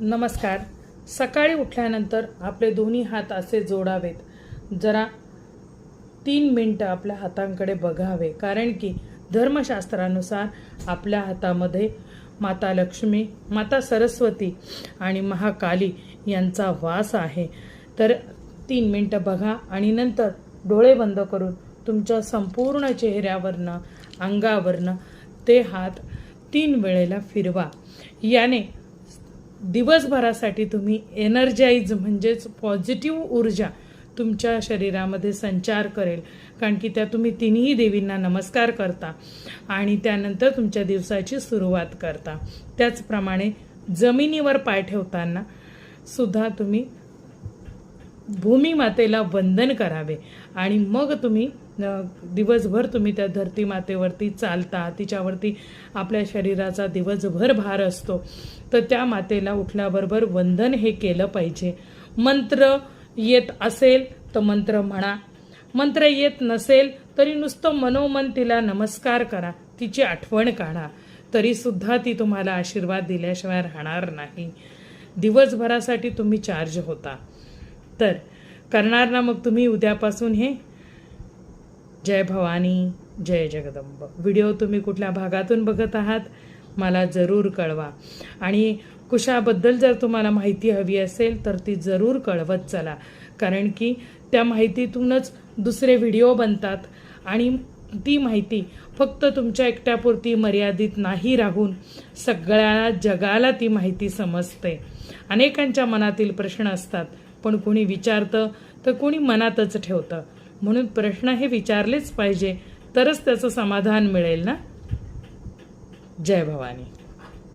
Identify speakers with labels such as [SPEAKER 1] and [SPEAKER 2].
[SPEAKER 1] नमस्कार. सकाळी उठल्यानंतर आपले दोन्ही हात असे जोडावेत. जरा तीन मिनटं आपल्या हातांकडे बघावे. कारण की धर्मशास्त्रानुसार आपल्या हातामध्ये माता लक्ष्मी माता सरस्वती आणि महाकाली यांचा वास आहे. तर तीन मिनटं बघा आणि नंतर डोळे बंद करून तुमच्या संपूर्ण चेहऱ्यावरनं अंगावरनं ते हात तीन वेळेला फिरवा. याने दिवसभरासाठी तुम्ही एनर्जाईज म्हणजेच पॉझिटिव्ह ऊर्जा तुमच्या शरीरामध्ये संचार करेल. कारण की त्या तुम्ही तिन्ही देवींना नमस्कार करता आणि त्यानंतर तुमच्या दिवसाची सुरुवात करता. त्याचप्रमाणे जमिनीवर पाय ठेवताना सुद्धा तुम्ही भूमी मातेला वंदन करावे आणि मग तुम्ही दिवसभर तुम्ही त्या धरती मातेवरती चालता तिच्यावरती आपल्या शरीराचा दिवसभर भार असतो. तर त्या मातेला उठल्याबरोबर वंदन हे केलं पाहिजे. मंत्र येत असेल तर मंत्र म्हणा. मंत्र येत नसेल तरी नुसतं मनोमन तिला नमस्कार करा. तिची आठवण काढा. तरीसुद्धा ती तुम्हाला आशीर्वाद दिल्याशिवाय राहणार नाही. दिवसभरासाठी तुम्ही चार्ज होता. तर करणार ना मग तुम्ही उद्यापासून हे? जय भवानी जय जगदंब. व्हिडिओ तुम्ही कुठल्या भागातून बघत आहात मला जरूर कळवा. आणि कुशाबद्दल जर तुम्हाला माहिती हवी असेल तर ती जरूर कळवत चला. कारण की त्या माहितीतूनच दुसरे व्हिडिओ बनतात आणि ती माहिती फक्त तुमच्या एकट्यापुरती मर्यादित नाही राहून सगळ्या जगाला ती माहिती समजते. अनेकांच्या मनातील प्रश्न असतात पण कोणी विचारतं तर कोणी मनातच ठेवतं. म्हणून प्रश्न हे विचारलेच पाहिजे. तरच त्याचं समाधान मिळेल ना? जय भवानी.